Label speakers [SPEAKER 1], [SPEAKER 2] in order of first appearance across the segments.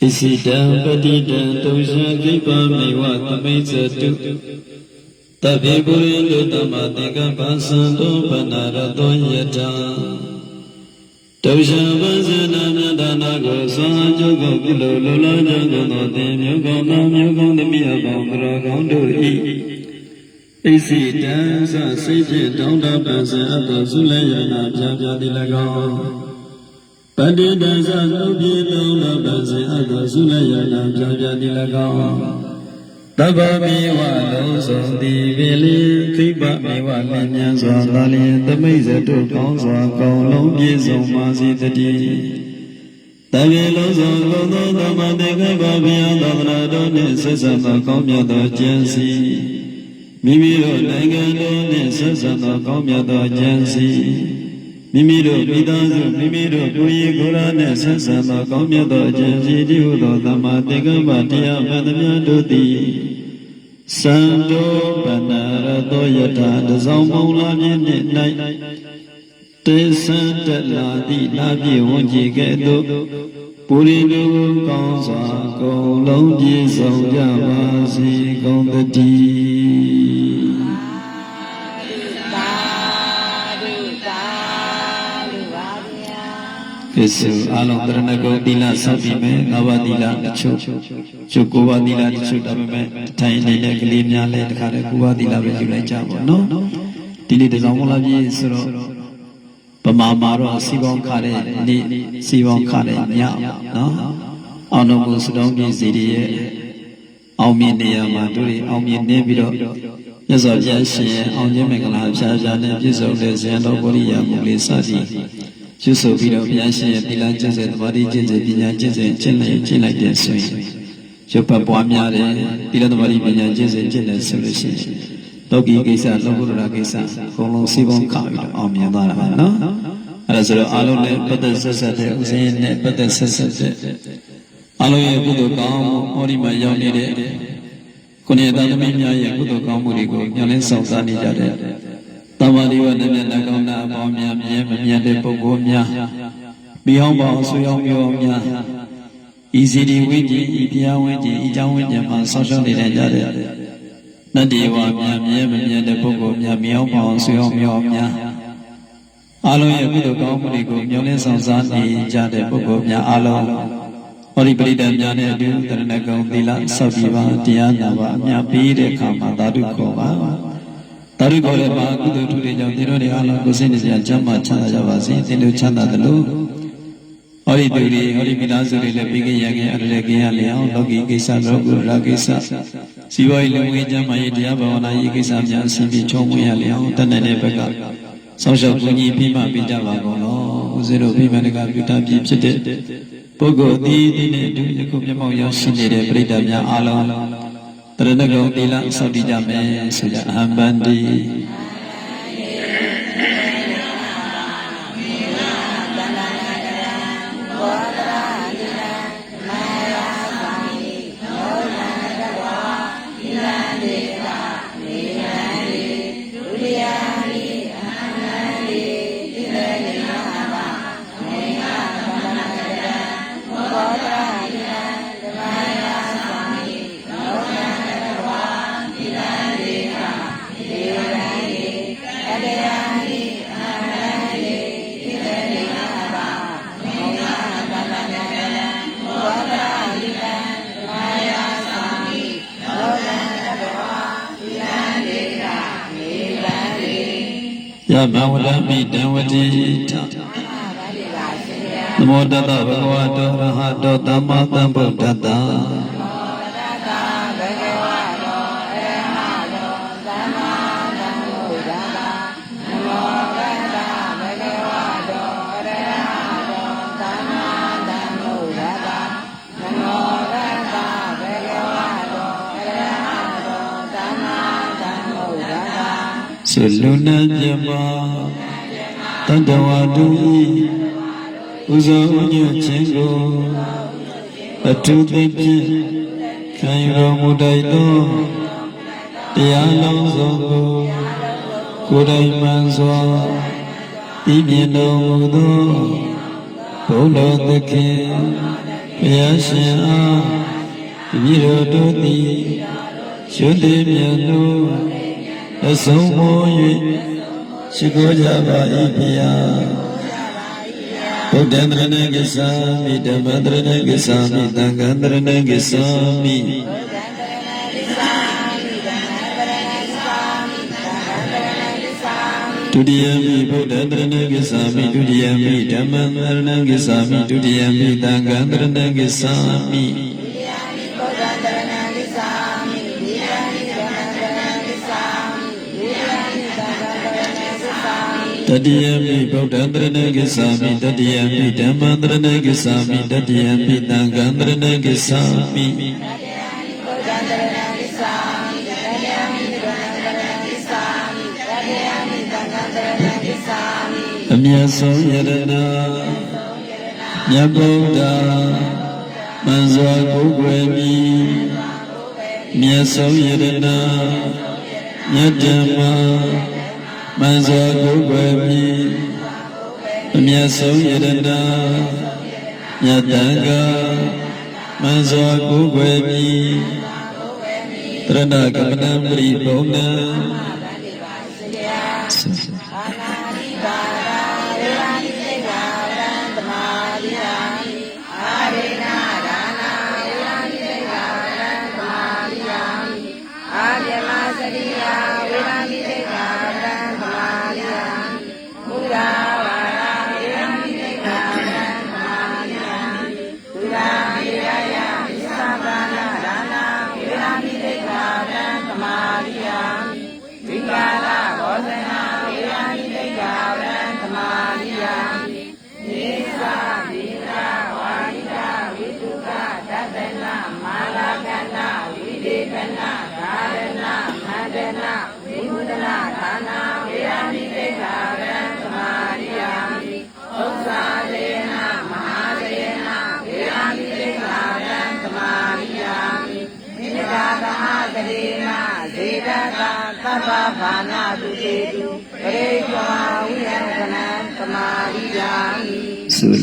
[SPEAKER 1] ဣစိတံပတိတံတုဇံခိပမေဝသမိစ္ဆတုတဗ္ဗေပုရိလုတမတေကပသံတောပနာရတောယတံတုဇံပဇနနဒါနာကိုသာကျုပ်ကိုပြုလို့လောလောကြကုန်သောသင်မျိုးကောင်းသောမျိုးကောင်းသမီးအပေါင်းတော်ကောင်းတို့၏ဣစိတံသစိတ်ဖြင့်တောင်းတပန်စံအပ်သောသုလယနာပြပြသည်၎င်း ပတိတံသသုပြေလုံးလပန်စံအပ်သောသုလယနာပြပြသည်၎င်းတဗ္ဗမေဝလုံးစုံသည်ပေလီခိပမေဝလင်းမြန်စွာသာလျင်သမိတ်ဇတုကောင်းစွာကောင်းလုံးပြည့်စုံပါစေတည်းတဗ္ဗေလုံးစုံကုသောသမတေခိပဘုရားသဗ္ဗနာတို့နှင့်ဆက်ဆံသောကောင်းမြတ်သောကျင့်စီမိမိတို့နိုင်ငံတော်နှင့်ဆက်ဆံသောကောင်းမြတ်သောကျင့်စီ မိမိတို့မိသားစုမိမိတို့ကိုယ်ရည်ကိုယ်ရာနှင့်ဆက်ဆံသောကောင်းမြတ်သောကျင့်စီတည်းဟုသောသမတေခိပတရားမှန်သမျှတို့သည်စံတောပနာရတောယထာတစောင်းမုံလာပြည့်နှင့်၌တေသံတလာတိလာပြည့်ဝန်းကြည်ကဲ့သို့ပုရိလူကောင်းစွာကုန်လုံးပြည့်စုံကြပါစေကုန်သတည်း စုအလုံးတရဏဂုံသီလဆောက်ပြီးမယ်ငါးပါးသီလတချို့ကျုပ်ကိုးပါးသီလတချို့ဒါပေမဲ့အထိုင်နေတဲ့ကလေးများလည်းတခါတည်းကိုးပါးသီလပဲယူလိုက်ကြပါနော်ဒီနေ့တစောင်းမလားပြည့်ဆိုတော့ပမာမာတော့စီပေါင်းခါတဲ့နေ့စီပေါင်းခါတဲ့ညနော်အောင်တော်မူစတော်ပြည့်စီရဲ့အောင်မြင်နေရမှာတို့တွေအောင်မြင်နေပြီးတော့မြတ်စွာဘုရားရှင်ရဲ့အောင်ခြင်းမင်္ဂလာဖြာဖြာနဲ့ပြည့်စုံတဲ့ဇန်တော်ဘုရိယာမူလေးစသည် ကျွဆိုပြီးတော့ဘုရားရှင်ရဲ့သီလကျင့်စဉ်သမာဓိကျင့်စဉ်ပညာကျင့်စဉ်ကျင့်လိုက်ကျင့်လိုက်တဲ့ဆိုရင်ရုပ်ပတ်ပွားများတယ်သီလသမာဓိပညာကျင့်စဉ်ကျင့်တယ်ဆိုလို့ရှိရင်လောကီကိစ္စလောကုတ္တရာကိစ္စအကုန်လုံးစီးပေါင်းခါပြီးတော့အောင်မြင်သွားတာပါနော်အဲ့ဒါဆိုတော့အားလုံးနဲ့ပတ်သက်ဆက်ဆက်တဲ့ဥစဉ်နဲ့ပတ်သက်ဆက်ဆက်တဲ့အားလုံးရဲ့ကုသိုလ်ကောင်းမှုဟောဒီမှာရောက်နေတဲ့ကိုယ်ရဲ့သားသမီးများရဲ့ကုသိုလ်ကောင်းမှုတွေကိုညှလင်းဆောင်စားနေကြတဲ့ တမ္မာဒီဝနမြတ်လက်ကောင်းနာအပေါင်းများမြဲမမြတ်တဲ့ပုဂ္ဂိုလ်များမိဟောင်းပေါင်းဆွေအောင်မျိုးအောင်များဤစီဒီဝိจิဤတရားဝိจิဤเจ้าဝိจิမှာဆောင်းရှောင်းနေကြတဲ့နတ္တိဝါများမြဲမမြတ်တဲ့ပုဂ္ဂိုလ်များမိဟောင်းပေါင်းဆွေအောင်မျိုးအောင်များအားလုံးရဲ့ကုသိုလ်ကောင်းမှုတွေကိုညှလင်းဆောင်စားနေကြတဲ့ပုဂ္ဂိုလ်များအားလုံးဟောဒီပရိသတ်များနဲ့အတူတရဏဂုံသီလဆောက်ပြီးပါတရားနာပါအမြတ်ပေးတဲ့အခါမှာသာဓုခေါ်ပါ သာဓုခေါ်တဲ့မှာကုသိုလ်ထူတဲ့ကြောင့်သင်တို့တွေအားလုံးကိုယ်စိတ်နဲ့စရာချမ်းသာချမ်းသာကြပါစေသင်တို့ချမ်းသာသလိုဟောဒီသူတွေဟောဒီမိသားစုတွေလည်းပြီးခင်ရခင်အဲ့ဒါခင်ရလျအောင်လောကီကိစ္စလောကုတ္တရာကိစ္စစီဝါရေးလူငွေချမ်းသာရေးတရားဘာဝနာရေးကိစ္စများအစဉ်ပြေချုံးမွေးရလျအောင်တတ်တဲ့ဘက်ကဆောင်းလျှောက်ကူညီပြီးမှပေးကြပါကုန်လောဦးဇင်းတို့ပြီးမှတကပြုတာပြည့်ဖြစ်တဲ့ပုဂ္ဂိုလ်ဒီဒီနဲ့အတူယခုမျက်မှောက်ရောက်ရှိနေတဲ့ပြိတ္တများအားလုံး တရဏဂုံသီလစောင့်တည်ကြမယ်ဆိုကြအဟံပန္တိ
[SPEAKER 2] ယမ
[SPEAKER 1] ဝရမိတံဝတိထနမောတတဗုဒ္ဓဝါတောရဟတောသမ္မာသမ္ဗုဒ္ဓတ္တ သုလူနာမြမတတဝတုဤဥဇောဥညွတ်ခြင်းကိုအထုသိဖြင့်ခံယူတော်မူတိုက်သောတရားလုံးစုံကိုကိုယ်တိုင်မှန်စွာဤမြင်တော်မူသောဘုရားသခင်ဘုရားရှင်အားတပည့်တော်တို့သည်ရွတ်သေးမြတ်လို့ အဆုံးမော၍ရှိခိုးကြပါ၏ဘုရားဘုဒ္ဓံတရဏံကိသာမိဓမ္မံတရဏံကိသာမိသံဃံတရဏံကိသာမိဒုတိယမိဗုဒ္ဓံတရဏံကိသာမိဒုတိယမိဓမ္မံတရဏံကိသာမိဒုတိယမိသံဃံတရဏံကိသာမိ တတိယမိဗုဒ္ဓံတရဏဂစ္ဆာမိတတိယမိဓမ္မံတရဏဂစ္ဆာမိတတိယမိသံဃံတရဏဂစ္ဆာမိအမြတ်ဆုံးယရဏမြတ်ဗုဒ္ဓမန်စွာကိုယ်ွယ်မိမြတ်ဆုံးယရဏမြတ်ဓမ္မ မန်စွာကိုယ်ွယ်မိအမြတ်ဆုံးယရဏမြတ်တန်ကမန်စွာကိုယ်ွယ်မိတရဏကမနံပရိဘုံနံသု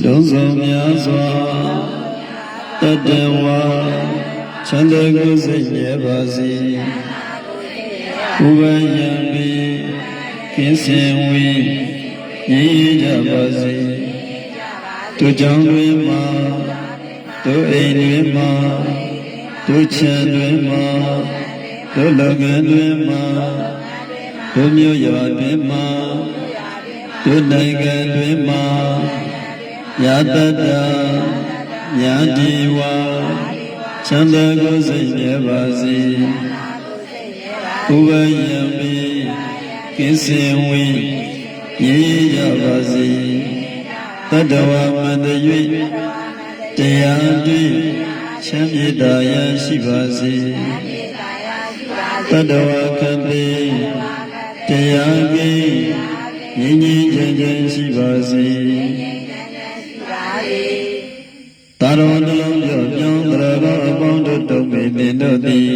[SPEAKER 1] လုံးစုံများစွာ တတဝါချမ်းသာကိုယ်စိတ်မြဲပါစေဥပယံမီကင်းစင်ဝေးရည်ကြပါစေသူကြောင့်တွင်မှာသူအိမ်တွင်မှာသူချမ်းတွင်မှာသူလောကတွင်မှာသူမြို့ရွာတွင်မှာသူနိုင်ငံတွင်မှာယာတတ ညာတိဝါချမ်းသာကိုယ်စိတ်မြဲပါစေဥပယံမိကင်းစင်ဝေးရည်ကြပါစေတတဝမန္တ၍တရားတွေ့ချမ်းမြေတာရရှိပါစေတတဝကံတိတရားကြီးငြိမ်းငြိမ်းချမ်းချမ်းရှိပါစေ တို့တုံးပေတင်တို့သည်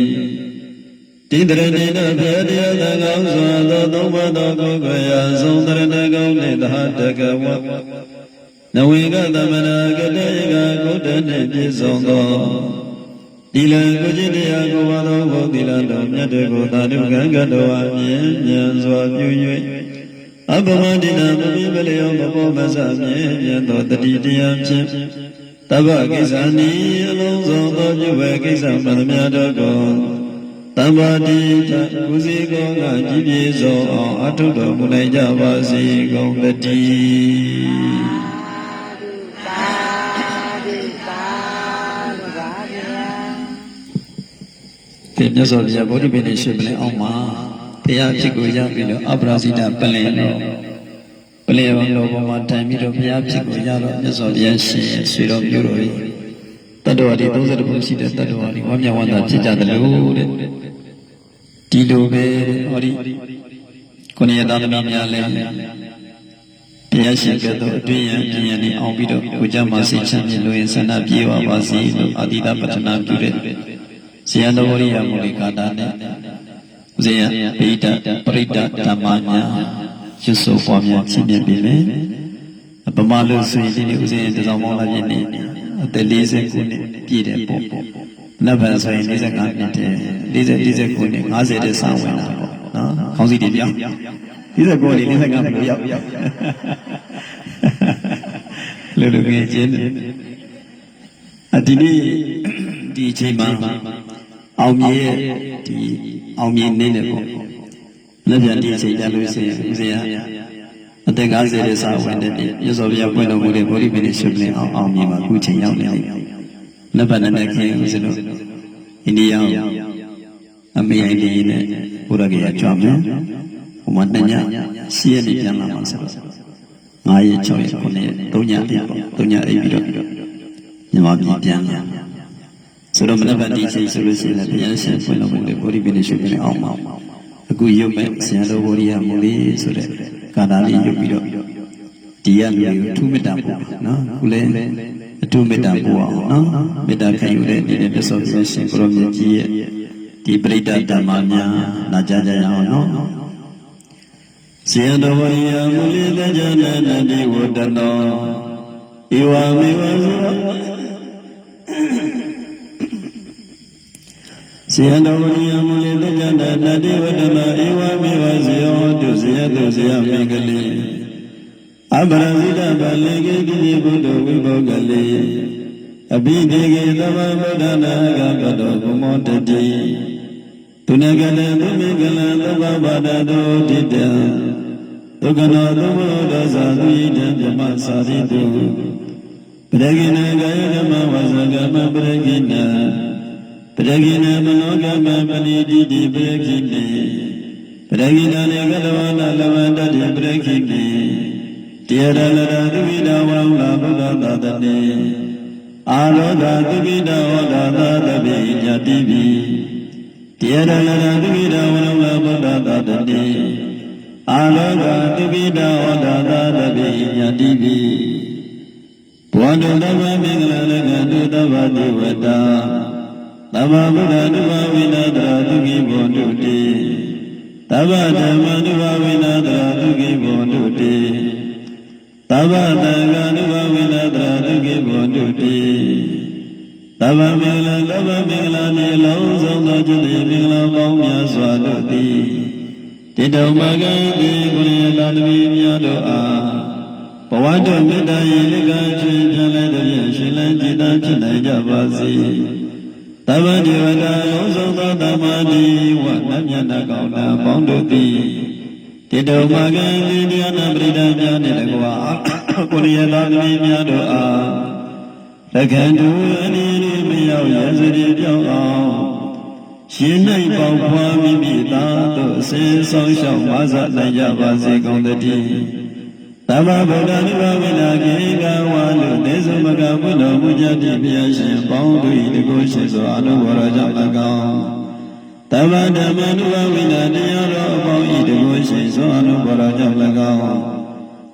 [SPEAKER 1] တိတရဏိနဘုရားတရားသံဃာစွာသောသုံးပါးသောကိုယ်ကိုယ်ရာဆုံးတရဏဂုံနှင့်သဟတကဝနဝေကသမနာကတေကကုတ္တနှင့်ပြည့်စုံသောဒီလံကိုจิตတရားကိုဝါသောဘုသီလတော်မြတ်တွေကိုသာဓုကံကတော်အမြင်ဉာဏ်စွာပြု၍အပမတိနာမပိပလျောမဘောမဆမြဲမြတ်သောတတိတရားဖြင့် တဗ္ဗကိစ္စနိအလုံးစုံသောပြုဝဲကိစ္စမှန်သမျှတို့ကိုတမ္ပါတိတကုစီကောကကြည်ပြေစွာအောင်အထုတော်မူနိုင်ကြပါစေကုန်တည်းဒီမြတ်စွာဘုရားဗုဒ္ဓဘုရားရှင်ပလင်အောင်မှာတရားဖြစ်ကိုရပြီးတော့အပရာဇိတပလင်တော့ ပလင်ဘုံတော်ပေါ်မှာတိုင်ပြီးတော့ဘုရားဖြစ်ကိုရတော့မြတ်စွာဘုရားရှင်ဆွေတော်မျိုးတော်ကြီးတတ္တဝါဒီ30ဘုံရှိတဲ့တတ္တဝါဒီဝမ်းမြောက်ဝမ်းသာဖြစ်ကြတယ်လို့တဲ့ဒီလိုပဲဟောဒီကိုနေရသားသမီးများလည်းတရားရှိကြတော့အတွင်းရန်ပြင်ရန်နေအောင်ပြီးတော့ကိုကြမှာစိတ်ချမ်းမြေလို့ရင်ဆန္ဒပြေပါပါစေလို့အာတိတပတ္ထနာပြုတဲ့ဇေယတော်ဝရိယမူလိကာတာနဲ့ဇေယပိဋကပရိဒဓမ္မများ ရွတ်ဆိုပွားများဖြစ်နေပြီလေပမာလို့ဆိုရင်ဒီနေ့ဥစဉ်တစောင်းမောင်းလာပြည့်နေအအသက်40ခုနှစ်ပြည့်တယ်ပေါ့နတ်ဘန်ဆိုရင်45နှစ်တည်း40 40ခုနှစ်50တဲ့စာဝင်တာပေါ့နော်ခေါင်းစည်းတွေပြောင်း40ခုနှစ်45ဘယ်လိုရောက်လို့လို့ငယ်ချင်းအဒီနေ့ဒီအချိန်မှာအောင်မြေရဲ့ဒီအောင်မြေနေတယ်ပေါ့ လက်ပြန်ဒီအချိန်ကြလို့ရှိရင်ဦးဇင်းကအသက်50တဲ့စာဝင်တဲ့ပြည့်ရသော်ပြပွင့်တော်မူတဲ့ဗောဓိပိနိရှုပလင်အောင်အောင်မြေမှာအခုချိန်ရောက်နေတယ်လက်ပတ်နဲ့ခင်းဦးဇင်းတို့အိန္ဒိယအမေအိန္ဒိယနဲ့ဘုရားကြီးကြွားမယ်ဟိုမှာတညရှိရနေပြန်လာမှာဆိုတော့9ရက်6ရက်9ရက်3ညအိပ်ပေါ့3ညအိပ်ပြီးတော့မြန်မာပြည်ပြန်လာဆိုတော့မနက်ဖြန်ဒီချိန်ဆိုလို့ရှိရင်လည်းဘုရားရှင်ဖွင့်တော်မူတဲ့ဗောဓိပိနိရှုပလင်အောင်မှာ အခုရုပ်မဲ့ဆရာတော်ဘောရိယမူလေးဆိုတဲ့ကာတာလေးရုပ်ပြီးတော့ဒီရလူကိုထူးမေတ္တာပို့နော်ခုလည်းအထူးမေတ္တာပို့အောင်နော်မေတ္တာခံယူတဲ့အနေနဲ့ပြသောပြရှင်ကိုရောမြတ်ကြီးရဲ့ဒီပရိဒတ်ဓမ္မများနာကြားကြရအောင်နော်ဆရာတော်ဘောရိယမူလေးတကြနန္တိဝတ္တနောဧဝမေဝ ဇောဇေယတော်ဝရိယမူလေတကြတတတိဝတ္တမဧဝမေဝဇေယောတုဇေယတုဇေယမေကလေးအပရဇိတဗလေကေကိတိဘုဒ္ဓဝိဘောကလေးအဘိဒေကေသမဗုဒ္ဓနာဂကတောဘုမောတတိသူနကလေသူမေကလသဗ္ဗဗဒတောတိတံဒုက္ခနောသမုဒ္ဒသာသူဣတံပြမသာရိတုပရဂိနကာယဓမ္မဝဇကမပရဂိနပ ရဂိနမနောကမပဏိတိတိပရဂိနေပရဂိနလေကလဝနာလဝန္တတိပရဂိနေတရားရလရသုဝိဒဝံလာဘုဒ္ဓသာတနေအာလောကသုဝိဒဝဒသာတပိညတိပိတရားရလရသုဝိဒဝံလာဘုဒ္ဓသာတနေအာလောကသုဝိဒဝဒသာတပိညတိပိဘောဓတဗ္ဗမင်္ဂလာလကတုတဗ္ဗတိဝတ္တာ သဗ္ဗဗုဒ္ဓနုဘဝိနာတရာသူကိဘောတုတိသဗ္ဗဓမ္မနုဘဝိနာတရာသူကိဘောတုတိသဗ္ဗတံဃာနုဘဝိနာတရာသူကိဘောတုတိသဗ္ဗမင်္ဂလာသဗ္ဗမင်္ဂလာနေလုံးစုံသောကျွတိမင်္ဂလာပေါင်းများစွာတို့သည်တိတုံမကံတိကုရိယလာတမီများတို့အားဘဝတုမေတ္တာရေလကချွေပြန်လဲတဲ့ရှင်လန်းจิตဖြစ်နိုင်ကြပါစေ သဗ္ဗဒေဝတာလုံးစုံသောတမ္မာတိဝနတ်မြတ်နာကောင်းတာပေါင်းတို့သည်တိတုံမကံတိတရားနာပရိဒများနှင့်တကွာကိုရိယသာသမီများတို့အားလက္ခဏတုအနိရိမရောက်ရစရိပြောင်းအောင်ရှင်၌ပေါဖွားမိမိသားတို့အစဉ်ဆောင်ရှောက်ဝါစာနိုင်ကြပါစေကုန်သတည်း သမ္မာဗုဒ္ဓနိဗ္ဗာန်ဝိနာကေကဝါလုတေဇမကဘုဒ္ဓမူကြတိဘုရားရှင်ပေါင်းတို့၏တကုရှိသောအနုဘောရကြောင့်၎င်းသမ္မာဓမ္မနိဗ္ဗာန်ဝိနာတရားတော်အပေါင်း၏တကုရှိသောအနုဘောရကြောင့်၎င်း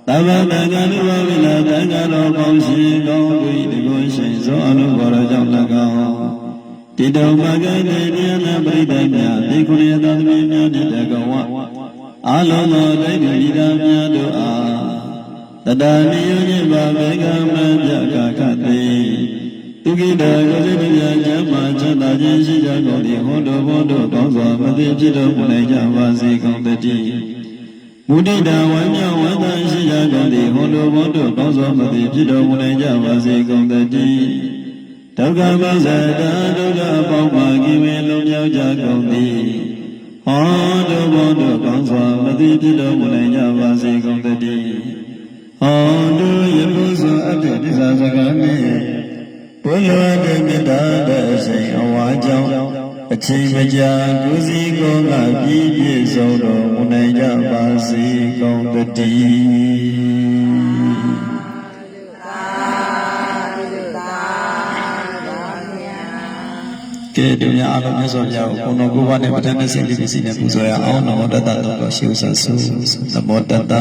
[SPEAKER 1] သမ္မာတန်ခါနိဗ္ဗာန်ဝိနာတန်ခါတော်ပေါင်းရှင်ကောင်းတို့၏တကုရှိသောအနုဘောရကြောင့်၎င်းတိတောမဂ္ဂေတရားနာပရိဒတ်များဒီကုရိယသာသမီများနှင့်တကဝအလုံးသောတိုင်းပြည်သားများတို့အား တတနိယညိပါဘေကမပြကခတိသူကိတကိုစိတ်ပြချမ်းမှချမ်းသာခြင်းရှိကြကုန်သည်ဟောတော်ဘုဒ္ဓကောင်းစွာမသိဖြစ်တော်မူနိုင်ကြပါစေကုန်တည်းမုဒိတာဝမ်းမြောက်ဝမ်းသာရှိကြကုန်သည်ဟောတော်ဘုဒ္ဓကောင်းစွာမသိဖြစ်တော်မူနိုင်ကြပါစေကုန်တည်းဒုက္ခမဇ္ဇတာဒုက္ခအပေါင်းမှာကိဝေလုံးမြောက်ကြကုန်သည်ဟောတော်ဘုဒ္ဓကောင်းစွာမသိဖြစ်တော်မူနိုင်ကြပါစေကုန် သစကားနှင့်ဘုရားတေမေတ္တာတဲ့အစဉ်အဝါကြောင့်အချိန်မကြာကိုယ်စီကိုယ်ကပြည့်ပြည့်စုံတော်မူနိုင်ကြပါစေကုန်တည်းကဲတို့များအားလုံးမြတ်စွာဘုရားကိုဘုံတော်ကိုယ်ပါနဲ့ပဋ္ဌာန်းနဲ့စိတ်လေးပစ္စည်းနဲ့ပူဇော်ရအောင်နမောတတ္တတော်ရှိဥစ္စာဆုနမောတတ္တ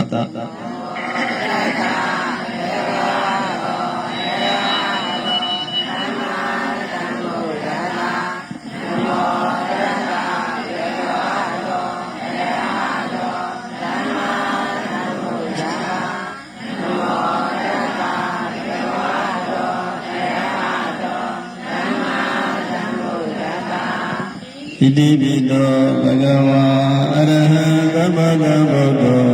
[SPEAKER 1] ဣတိပိသောဘဂဝါအရဟံသမ္မာသမ္ဗုဒ္ဓော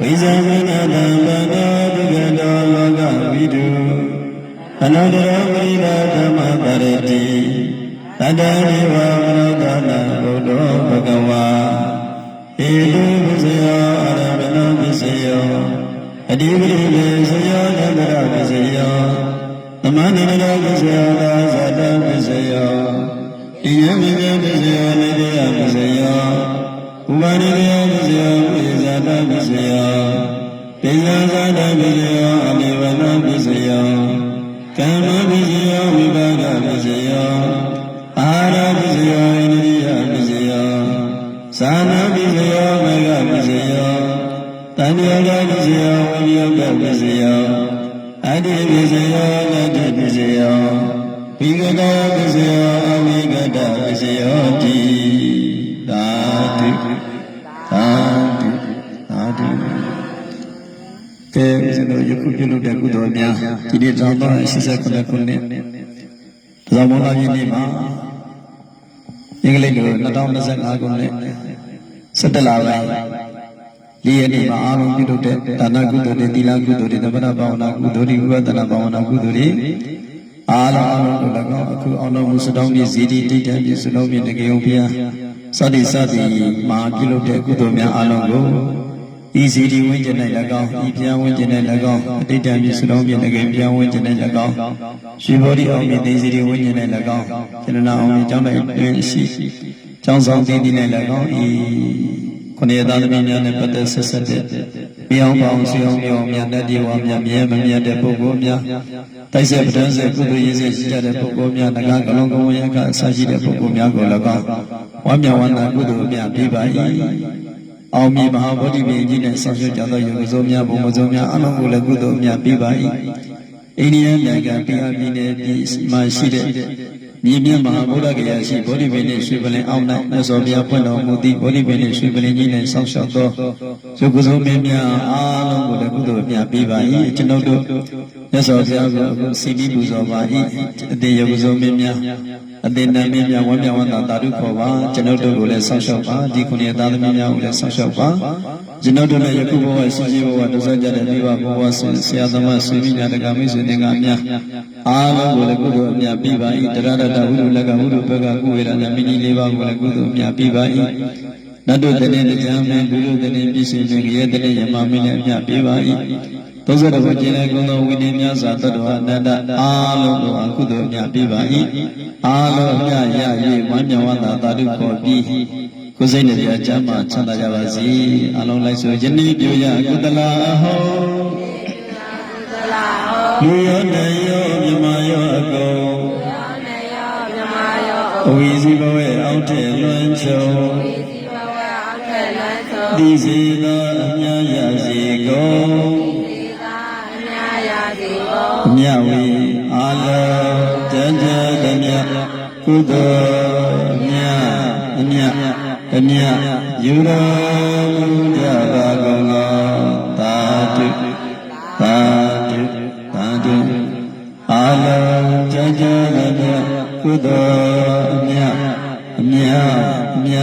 [SPEAKER 1] ဝိဇာမနတံဘဂဒုက္ခတောလောကဝိတုအနုတ္တရဝိရာဓမ္မပရတိတတ္တဝိဝမနောတနာဘုဒ္ဓောဘဂဝါဣတုပစ္စယောအရမနောပစ္စယောအတိပတိပစ္စယောသန္တရပစ္စယောသမန္တရပစ္စယောသာသတ္တပစ္စယော ဣယမေမေပစ္စယောနေတယပစ္စယောဥပါရိယပစ္စယောဝိဇာတပစ္စယောပိဇာဇာတပစ္စယောအနိဝနပစ္စယောကမ္မပစ္စယောဝိပါဒပစ္စယောအာရပစ္စယောဣန္ဒိယပစ္စယောသာနာပစ္စယောမေဃပစ္စယောတဏှာကပစ္စယောဝိယကပစ္စယောအတ္တိပစ္စယောတတ္တိပစ္စယောဝိကတပစ္စယော ခုပြုလုပ်တဲ့ကုသိုလ်များဒီနေ့တောင်းတော့89ခုနှစ်ဇောမောလာကြီးနေ့မှာအင်္ဂလိပ်လို2025ခုနှစ်17လပိုင်းလေးရက်နေ့မှာအားလုံးပြုလုပ်တဲ့ဒါနကုသိုလ်တွေသီလကုသိုလ်တွေသမဏဘာဝနာကုသိုလ်တွေဝိပဿနာဘာဝနာကုသိုလ်တွေအားလုံးအားလုံးတို့၎င်းအခုအောင်တော်မူစတောင်းပြည့်ဇီတိတိတ်တံပြည့်စလုံးပြည့်တကယ်ုံဘုရားစသည်စသည်မာပြုလုပ်တဲ့ကုသိုလ်များအားလုံးကို ဤဇီတိဝိဉ္ဇဉ်၌၎င်းဤပြန်ဝိဉ္ဇဉ်၌၎င်းအတိတ်တံပြည့်စလုံးပြည့်တကယ်ပြန်ဝိဉ္ဇဉ်၌၎င်းရွှေဘောဓိအောင်မြင့်သိဇီတိဝိဉ္ဇဉ်၌၎င်းစေတနာအောင်မြင့်ကျောင်း၌တွင်ရှိကျောင်းဆောင်သိသိ၌၎င်းဤခொနည်းသားသမီးများနဲ့ပတ်သက်ဆက်ဆက်တဲ့မြေအောင်ပေါင်းဆွေအောင်မြေအောင်များတတ်ဒီဝါများမြဲမမြတ်တဲ့ပုဂ္ဂိုလ်များတိုက်ဆက်ပဒန်းဆက်ကုသိုလ်ရည်စက်ရှိကြတဲ့ပုဂ္ဂိုလ်များငကားကလုံးကဝရကအစရှိတဲ့ပုဂ္ဂိုလ်များကို၎င်းဝမ်းမြောက်ဝမ်းသာကုသိုလ်များပြပါ၏ အောင်မြင်မဟာဗောဓိပင်ကြီးနဲ့ဆောင်းရွှေကြသောယုံစိုးများဘုံမစိုးများအလုံးကိုလည်းကုသိုလ်များပြပါ၏အိန္ဒိယနိုင်ငံပြည်အပြည်နယ်ပြည်မှာရှိတဲ့မြေမြတ်မဟာဗုဒ္ဓဂယာရှိဗောဓိပင်နှင့်ရွှေပလင်အောင်၌မြတ်စွာဘုရားဖွင့်တော်မူသည့်ဗောဓိပင်နှင့်ရွှေပလင်ကြီးနဲ့ဆောင်းလျှောက်သောယုံစိုးမင်းများအားလုံးကိုလည်းကုသိုလ်များပြပါ၏ကျွန်ုပ်တို့မြတ်စွာဘုရားကအခုစီပြီးပူဇော်ပါ၏အတေယုဇုံမင်းများ အတေနမင်းများဝမ်းမြောက်ဝမ်းသာတာဓုခေါ်ပါကျွန်ုပ်တို့ကိုလည်းဆောင်းလျှောက်ပါဒီခုနှစ်သားသမီးများကိုလည်းဆောင်းလျှောက်ပါကျွန်ုပ်တို့လည်းယခုဘဝရှိရှိဘဝဒုစရကြတဲ့မိဘဘဝဆရာသမားဆွေမိများတက္ကမိတ်ဆွေသင်္ကာများအားလုံးကိုလည်းကုသိုလ်အမြတ်ပြပါ၏တရရတဝိရုလကဝိရုဘကကုဝေရဏမိကြီးလေးပါးကိုလည်းကုသိုလ်အမြတ်ပြပါ၏နတ်တို့တည်းတည်းကြံမင်းလူတို့တည်းပြည့်စုံခြင်းရဲ့တည်းယမမင်းနဲ့အမြတ်ပြပါ၏ သုံးဆတော်ကိုကျင့်တဲ့ကုသိုလ်ဝိနည်းများစွာတတ္တဝအနန္တအားလုံးတို့အကုသိုလ်အမြတ်ပြပါ၏အားလုံးအမြတ်ရ၍ဝမ်းမြောက်ဝမ်းသာသာဓုခေါ်ပြီးကိုယ်စိတ်နဲ့ပြချမ်းမှချမ်းသာကြပါစေအားလုံးလိုက်ဆိုယနေ့ပြုရကုသလာဟော
[SPEAKER 2] သလာဟော
[SPEAKER 1] လူရောတရောမြမရောအကုန်
[SPEAKER 2] နေယောမြမယော
[SPEAKER 1] အဝိဇိဘဝေအောက်ထဲလွန်ချုံ
[SPEAKER 2] ဒီဘဝအောက်ထက်လန်းဆုံး
[SPEAKER 1] ဒီစီသောအမြတ်ရစီကုန်
[SPEAKER 2] ဒီသာအများရာစီကို
[SPEAKER 1] မြတ်ဝီအာလောတန်ကြတမြတ်ကုသိုလ်မြတ်အမြတ်အမြတ်ယူတော်မူကြပါကုန်သောသာဓုသာဓုသာဓုအာလောတန်ကြတမြတ်ကုသိုလ်အမြတ်အမြတ်အမြ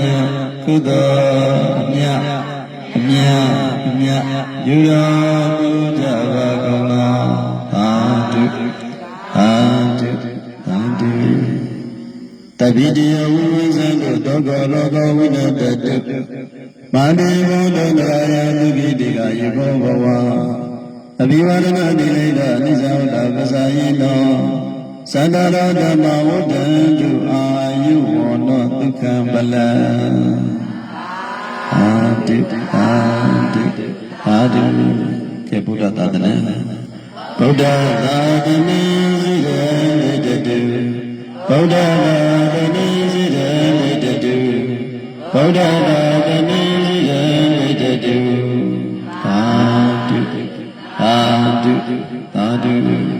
[SPEAKER 1] ကြံသမျှကုသိုလ်အမြတ်အမြတ်အမြတ်ယူတော်မူကြပါကုန်သောသာဓုသာဓုသာဓုတပိတယဝိဝိဇံတို့တောကောလောကဝိနတတုမာနေဘောဒန္တရာယသူကိတိကယေဘောဘဝအဘိဝရဏတိလိဒအနိစ္စဝတ္တပဇာယိနော သန္တာရဓမ္မဝတ္တံတုအာယုဝနောဒုက္ခံပလံအာတိအာတိအာတိကေဗုဒ္ဓသာသနာဗုဒ္ဓသာသနာစိရေတတုဗုဒ္ဓသာသနာစိရေတတုဗုဒ္ဓသာသနာစိရေတတုအာတိသာဓုသာဓု